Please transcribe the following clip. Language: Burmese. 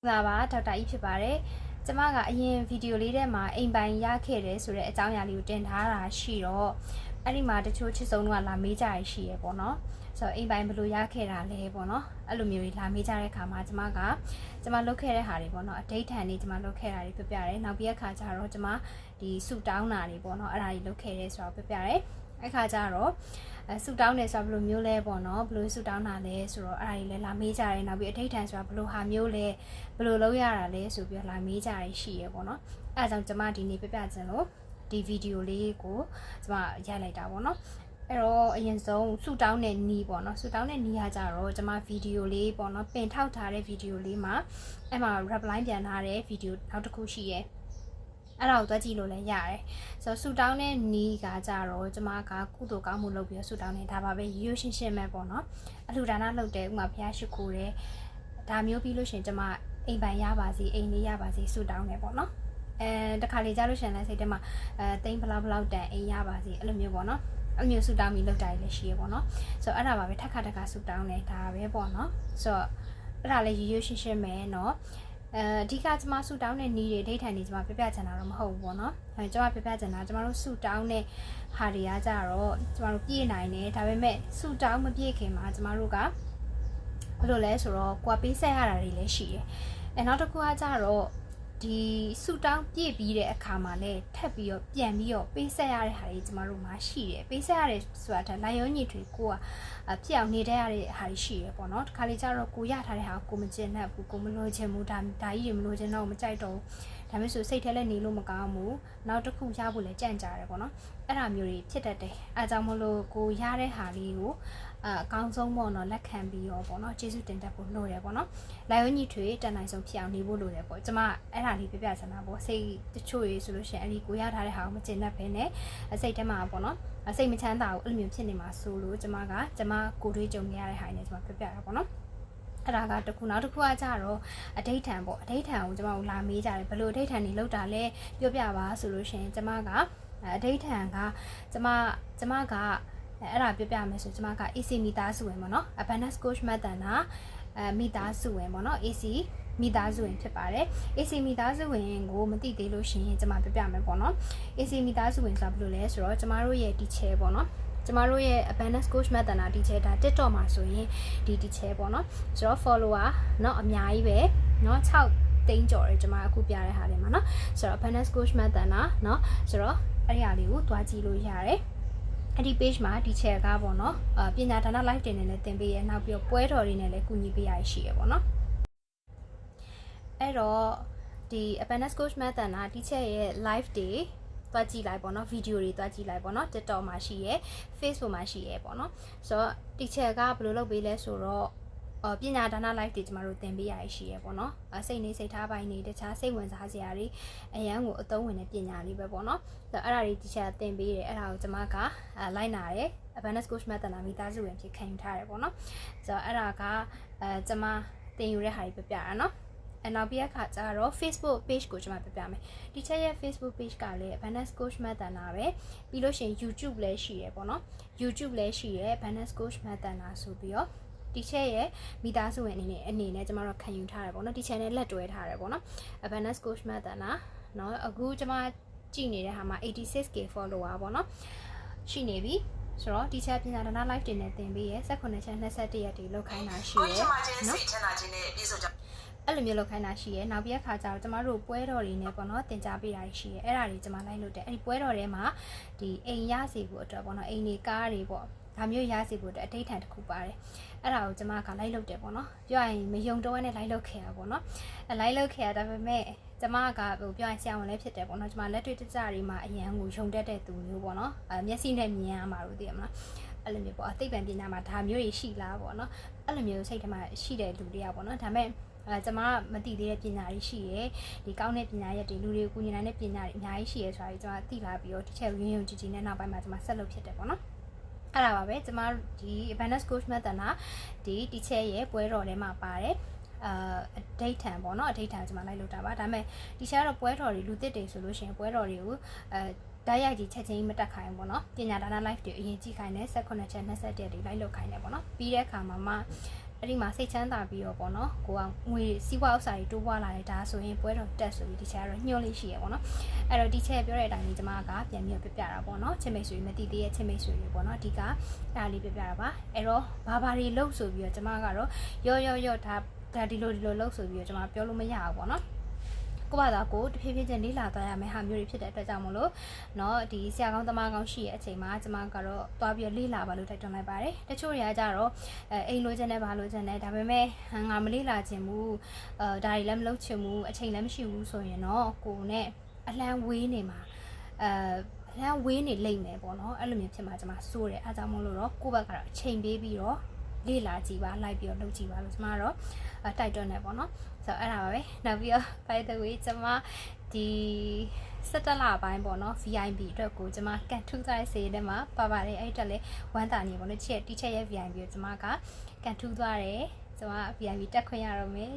မင်္ဂလာပါဒေါက်တာကြီးဖြစ်ပါတယ်ကျမကအရင်ဗီဒီယိုလေးထဲမှာအိမ်ပိုင်ရခဲ့တယ်ဆိုတဲ့အကြောင်းအရာလေးကိုတင်ထားတာရှိတော့အဲ့ဒီမှာတချို့ချစ်ဆုံးတို့ကလာမေးကြရရှိရပေါ့နော်ဆိုတော့အိမ်ပိုင်ဘယ်လိုရခဲ့တာလဲပေါ့နော်အဲ့လိုမျိုးကြီးလာမေးကြတဲ့အခါမှာကျမကကျမလုပ်ခဲ့တဲ့ဟာတွေပေါ့နော်အတိတ်ထန်နေကျမလုပ်ခဲ့တာတွေပြပြတယ်နောက်ပြီးတဲ့အခါကျတော့ကျမဒီဆူတောင်းတာတွေပေါ့နော်အဲ့ဒါတွေလုပ်ခဲ့တယ်ဆိုတော့ပြပြတယ် အဲ့ခါကျတော့အဲဆူတောင်းတယ်ဆိုတာဘယ်လိုမျိုးလဲပေါ့နော်ဘယ်လိုဆူတောင်းတာလဲဆိုတော့အဲ့ဒါတွေလည်းလာမေးကြတယ်နောက်ပြီးအထိတ်ထန်ဆိုတာဘယ်လိုဟာမျိုးလဲဘယ်လိုလုပ်ရတာလဲဆိုပြီးတော့လာမေးကြရရှိရပေါ့နော်အဲဒါကြောင့်ကျွန်မဒီနေ့ပြပြချင်လို့ဒီဗီဒီယိုလေးကိုကျွန်မရိုက်လိုက်တာပေါ့နော်အဲ့တော့အရင်ဆုံးဆူတောင်းတဲ့နီးပေါ့နော်ဆူတောင်းတဲ့နီးကကြတော့ကျွန်မဗီဒီယိုလေးပေါ့နော်ပင်ထောက်ထားတဲ့ဗီဒီယိုလေးမှာအဲ့မှာ rap line ပြန်ထားတဲ့ဗီဒီယိုနောက်တစ်ခုရှိရဲ အဲ့ဒါကိုသွားကြည့်လို့လည်းရတယ်ဆိုတော့ဆူတောင်းတဲ့နီးကကြတော့ကျမကကုသိုလ်ကောင်းမှုလုပ်ပြီးတော့ဆူတောင်းနေတာပါပဲရိုးရိုးရှင်းရှင်းပဲပေါ့နော်အလှူဒါနလုပ်တယ်ဥမာဘုရားရှိခိုးတယ်ဒါမျိုးပြီးလို့ရှရင်ကျမအိမ်ပိုင်ရပါစေအိမ်လေးရပါစေဆူတောင်းတယ်ပေါ့နော်အဲတခါလေကြားလို့ရှရင်လည်းစိတ်ထဲမှာအဲတိမ်ဘလောက်ဘလောက်တန်အိမ်ရပါစေအဲ့လိုမျိုးပေါ့နော်အဲ့လိုမျိုးဆူတောင်းပြီးလုပ်တာလည်းရှိရပေါ့နော်ဆိုတော့အဲ့ဒါပါပဲထက်ခါတခါဆူတောင်းတယ်ဒါပဲပေါ့နော်ဆိုတော့အဲ့ဒါလည်းရိုးရိုးရှင်းရှင်းပဲเนาะ အဲအဓိကကျမဆူတောင်းတဲ့နီးတွေဒိဋ္ဌာန်တွေကျမပြပြချင်တာတော့မဟုတ်ဘူးပေါ့နော်အဲကျမပြပြချင်တာကျမတို့ဆူတောင်းတဲ့ဟာတွေကကြတော့ကျမတို့ပြည့်နိုင်တယ်ဒါပေမဲ့ဆူတောင်းမပြည့်ခင်မှာကျမတို့ကဘယ်လိုလဲဆိုတော့ကွာပေးဆက်ရတာတွေလည်းရှိတယ်အဲနောက်တစ်ခုကကြတော့ ဒီဆူတောင်းပြည့်ပြီးတဲ့အခါမှာလည်းထပ်ပြီးတော့ပြန်ပြီးတော့ပေးဆက်ရတဲ့ဟာတွေကျမတို့မှာရှိတယ်ပေးဆက်ရတယ်ဆိုတာဒါလာရုံညစ်တွေကိုကဖြစ်အောင်နေတဲ့ရတဲ့ဟာတွေရှိရပေါ့နော်တခါလေကျတော့ကိုရထားတဲ့ဟာကိုမကျင်တတ်ဘူးကိုမလိုချင်ဘူးဒါဒါကြီးတွေမလိုချင်တော့မကြိုက်တော့ဘူး ဒါမျိုးဆိုစိတ်ထဲလည်းနေလို့မကောင်းဘူးနောက်တစ်ခုရဖို့လည်းကြံ့ကြာတယ်ပေါ့နော်အဲ့ဒါမျိုးတွေဖြစ်တတ်တယ်အဲကြောင့်မလို့ကိုရတဲ့ဟာလေးကိုအအကောင်းဆုံးပေါ့နော်လက်ခံပြီးရောပေါ့နော်ကျေးဇူးတင်တတ်ဖို့လိုတယ်ပေါ့နော်လာရုံညစ်တွေတန်နိုင်ဆုံးဖြစ်အောင်နေဖို့လိုတယ်ပေါ့ကျမအဲ့ဒါလေးပြပြချင်တာပေါ့စိတ်တချို့ရေဆိုလို့ရှိရင်အဲ့ဒီကိုရထားတဲ့ဟာကိုမကျင်တတ်ဘဲနဲ့စိတ်ထဲမှာပေါ့နော်စိတ်မချမ်းသာဘူးအဲ့လိုမျိုးဖြစ်နေမှာဆိုလို့ကျမကကျမကိုတွေးကြုံနေရတဲ့ဟာတွေနဲ့ကျမပြပြတာပေါ့နော် အဲ့ဒါကတခုနောက်တစ်ခုကကြတော့အဋိဋ္ဌံပေါ့အဋိဋ္ဌံကိုကျမတို့လာမေးကြတယ်ဘယ်လိုအဋိဋ္ဌံတွေလောက်တာလဲပြောပြပါဆိုလို့ရှိရင်ကျမကအဋိဋ္ဌံကကျမကျမကအဲ့ဒါပြောပြမယ်ဆိုကျမက AC မိသားစုဝင်ပေါ့နော် abundance coach method နာအဲမိသားစုဝင်ပေါ့နော် AC မိသားစုဝင်ဖြစ်ပါတယ် AC မိသားစုဝင်ကိုမသိသေးလို့ရှိရင်ကျွန်မပြပြမယ်ပေါ့နော် AC မိသားစုဝင်ဆိုတာဘယ်လိုလဲဆိုတော့ကျမတို့ရဲ့ teacher ပေါ့နော် ကျမတို့ရဲ့ abundance coach method နာ teacher ဒါ TikTok မှာဆိုရင်ဒီ teacher ပေါ့နော်ဆိုတော့ follower เนาะအများကြီးပဲเนาะ6တိန်းကျော်တယ်ကျွန်မအခုပြတဲ့ဟာတွေမှာเนาะဆိုတော့ abundance coach method နာเนาะဆိုတော့အဲ့ဒီဟာလေးကိုတွားကြည့်လို့ရတယ်အဲ့ဒီ page မှာဒီ chair ကပေါ့နော်အပညာဒါန live တင်နေလဲတင်ပေးရနောက်ပြီးတော့ပွဲတော်တွေနဲ့လည်းကူညီပေးရရှိရပေါ့နော်အဲ့တော့ဒီ abundance coach method နာ teacher ရဲ့ live တွေ တွားကြည့်လိုက်ပေါ့နော်ဗီဒီယိုတွေတွားကြည့်လိုက်ပေါ့နော် TikTok မှာရှိရယ် Facebook မှာရှိရယ်ပေါ့နော်ဆိုတော့ teacher ကဘယ်လိုလုပ်ပေးလဲဆိုတော့အပညာဒါန live တွေကျမတို့သင်ပေးရရှိရပေါ့နော်အစိတ်နေစိတ်ထားပိုင်းနေတခြားစိတ်ဝင်စားစရာတွေအရန်ကိုအသုံးဝင်တဲ့ပညာလေးပဲပေါ့နော်ဆိုတော့အဲ့ဒါတွေ teacher သင်ပေးတယ်အဲ့ဒါကိုကျမကလိုက်နာတယ် abundance coach method နာမိသားစုဝင်ဖြစ်ခံယူထားတယ်ပေါ့နော်ဆိုတော့အဲ့ဒါကအဲကျမသင်ယူတဲ့ဟာတွေပြပြတာနော် အနောက်ပြက်ခါကျတော့ Facebook page ကိုကျွန်မပြပြမယ်။ teacher ရဲ့ Facebook page ကလည်း Abundance Coach Method နာပဲ။ပြီးလို့ရှိရင် YouTube လည်းရှိရယ်ပေါ့နော်။ YouTube လည်းရှိရယ် Abundance Coach Method နာဆိုပြီးတော့ teacher ရဲ့မိသားစုဝင်အနေနဲ့အနေနဲ့ကျွန်မတို့ခံယူထားတယ်ပေါ့နော် teacher နဲ့လက်တွဲထားတယ်ပေါ့နော် Abundance Coach Method နာเนาะအခုကျွန်မကြည့်နေတဲ့ဟာမှာ 86k follower ပေါ့နော်ရှိနေပြီ ဆိုတော့ teacher ပညာဒါန live တင်နေသင်ပေးရယ်18ချက်21ရက်တွေလောက်ခိုင်းတာရှိကိုရယ်ယ်ချမချင်းနော်စိတ်ချမ်းသာခြင်းနဲ့ပြည့်စုံကြအဲ့လိုမျိုးလောက်ခိုင်းတာရှိရဲနောက်ပြီးအခါကျတော့ကျမတို့ပွဲတော်တွေနဲ့ပေါ့နော်တင် जा ပေးတာရှိရဲအဲ့ဒါတွေကျမလိုက်လို့တယ်အဲ့ဒီပွဲတော်ထဲမှာဒီအိမ်ရစီဖို့အတွက်ပေါ့နော်အိမ်တွေကားတွေပေါ့ ဒါမျိုးရစီဖို့အတွက်အထိတ်ထန်တစ်ခုပါတယ်အဲ့ဒါကိုကျမကလိုက်လုပ်တယ်ပေါ့နော်ပြောရရင်မယုံတော့နဲ့လိုက်လုပ်ခဲ့ရပါပေါ့နော်အဲ့လိုက်လုပ်ခဲ့ရဒါပေမဲ့ကျမကဟိုပြောရင်ဆရာဝန်လည်းဖြစ်တယ်ပေါ့နော်ကျမလက်တွေ့တကြတွေမှာအရန်ကိုယုံတတ်တဲ့သူမျိုးပေါ့နော်အဲမျက်စိနဲ့မြင်ရမှာလို့သိရမလားအဲ့လိုမျိုးပေါ့အသိပ္ပံပညာမှာဒါမျိုးတွေရှိလားပေါ့နော်အဲ့လိုမျိုးစိတ်ထဲမှာရှိတဲ့လူတွေကပေါ့နော်ဒါပေမဲ့အဲကျွန်မမသိသေးတဲ့ပညာတွေရှိရယ်ဒီကောင်းတဲ့ပညာရက်တွေလူတွေကိုကူညီနိုင်တဲ့ပညာတွေအများကြီးရှိရယ်ဆိုတာကိုကျွန်မသိလာပြီးတော့ဒီချက်ရင်းရုံကြည်ကြည်နဲ့နောက်ပိုင်းမှာကျွန်မဆက်လုပ်ဖြစ်တယ်ပေါ့နော် အဲ့ဒါပါပဲကျွန်မဒီ Abundance Coach Method နာဒီ teacher ရဲ့ပွဲတော်ထဲမှာပါတယ်အာအဒိဋ္ဌံပေါ့နော်အဒိဋ္ဌံကျွန်မလိုက်လို့တာပါဒါပေမဲ့ဒီချက်ကတော့ပွဲတော်တွေလူသစ်တွေဆိုလို့ရှိရင်ပွဲတော်တွေကိုအဲဓာတ်ရိုက်ကြီးချက်ချင်းမတက်ခိုင်းဘူးပေါ့နော်ပညာဒါန live တွေအရင်ကြည့်ခိုင်းတယ်18ချက်21တွေလိုက်လုပ်ခိုင်းတယ်ပေါ့နော်ပြီးတဲ့အခါမှာမှ အဲ့ဒီမှာစိတ်ချမ်းသာပြီးတော့ပေါ့နော်ကိုကငွေစီးပွားဥစ္စာတွေတိုးပွားလာတယ်ဒါဆိုရင်ပွဲတော်တက်ဆိုပြီးဒီချက်ကတော့ညှို့လေးရှိရပေါ့နော်အဲ့တော့ဒီချက်ပြောတဲ့အတိုင်းကျမကပြန်ပြီးပြပြတာပေါ့နော်ချစ်မိတ်ဆွေမတည်သေးရဲ့ချစ်မိတ်ဆွေတွေပေါ့နော်အဓိကအဲ့ဒါလေးပြပြတာပါအဲ့တော့ဘာဘာတွေလှုပ်ဆိုပြီးတော့ကျမကတော့ရော့ရော့ရော့ဒါဒါဒီလိုဒီလိုလှုပ်ဆိုပြီးတော့ကျမပြောလို့မရဘူးပေါ့နော် ကိုယ့်ဘာသာကိုတဖြည်းဖြည်းချင်းလေးလာသွားရမယ်ဟာမျိုးတွေဖြစ်တဲ့အတွက်ကြောင့်မလို့เนาะဒီဆရာကောင်းသမားကောင်းရှိရဲ့အချိန်မှာကျမကတော့သွားပြီးလေးလာပါလို့တိုက်တွန်းလိုက်ပါတယ်တချို့တွေကကြတော့အဲအိမ်လိုချင်တယ်ဘာလိုချင်တယ်ဒါပေမဲ့ငါမလေးလာချင်ဘူးအဲဒါတွေလည်းမလုပ်ချင်ဘူးအချိန်လည်းမရှိဘူးဆိုရင်တော့ကိုယ်နဲ့အလံဝေးနေမှာအဲအလံဝေးနေလိမ့်မယ်ပေါ့နော်အဲ့လိုမျိုးဖြစ်မှာကျမစိုးတယ်အားကြောင့်မလို့တော့ကိုယ့်ဘက်ကတော့အချိန်ပေးပြီးတော့ လေးလာကြည့်ပါလိုက်ပြီးတော့လုပ်ကြည့်ပါလို့ကျမကတော့အဲတိုက်တွန်းတယ်ပေါ့နော်ဆိုတော့အဲ့ဒါပါပဲနောက်ပြီးတော့ by the way ကျမဒီ17လပိုင်းပေါ့နော် VIP အတွက်ကိုကျမကန်ထူးသွားတဲ့စေတဲ့မှာပါပါတယ်အဲ့တက်လေဝမ်းတာနေပေါ့နော်ချက်တီချက်ရဲ့ VIP ကိုကျမကကန်ထူးသွားတယ်ကျမ VIP တက်ခွင့်ရတော့မယ်